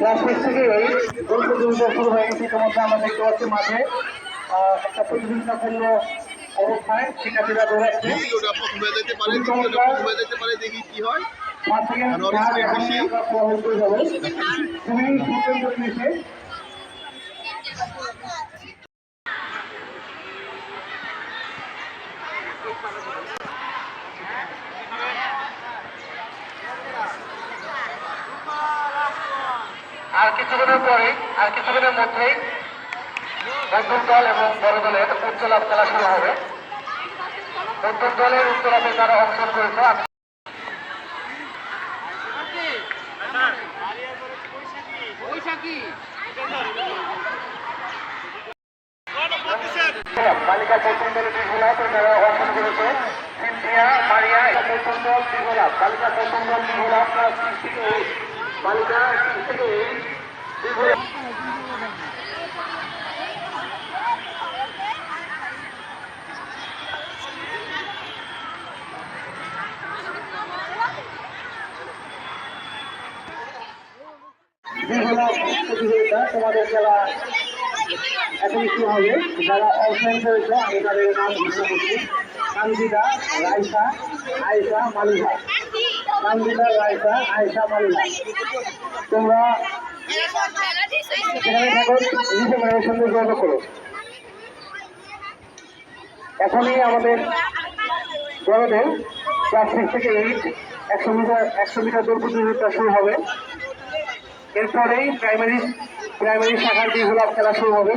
Class six থেকে এই প্রতিযোগিতা শুরু হয়ে গেছে। ইতিমধ্যে আমরা দেখতে পাচ্ছি মাঠে একটা প্রতিযোগিতাপূর্ণ অবস্থায় শিক্ষার্থীরা দৌড়াচ্ছে দ্বিতীয়টা প্রথম হয়ে। যেতে পারে দ্বিতীয়টা প্রথম হয়ে যেতে পারে দেখি কি হয় মাঠ থেকে আর ওর চার স্পিড এখনই বেশি। আমরা প্রভাবিত হয়ে যাব খুবই সুন্দর পরিবেশে আর কিছুক্ষণের পরে, আর কিছুক্ষণের মধ্যেই মধ্যম দল এবং বড় দলের উচ্চলাভ খেলা শুরু হবে। মধ্যম দলের উচ্চলাভে তারা অংশগ্রহণ করেছে বালিকা প্রথম দলের বিভোলাভ তারা অংশগ্রহণ করেছে সিনথিয়া মারিয়া প্রথম দল বিভোলাভ বালিকা প্রথম দল সিক্স বালিকা তোমাদের যারা এখন কি হবে যারা অফলাইন করেছে আমি তাদের নাম ঘোষণা করছি কান্দিদা রাইসা আয়েশা মালিহা কান্দিদা রাইসা আয়েশা মালিহা তোমরা যেখানে থাকো নিজে সঙ্গে যোগাযোগ করো। এখনই আমাদের বড়দের ক্লাস থেকে একশো মিটার একশো মিটার দৌড় প্রতিযোগিতা শুরু হবে। এরপরেই প্রাইমারি প্রাইমারি শাখার বিভাগ খেলা শুরু হবে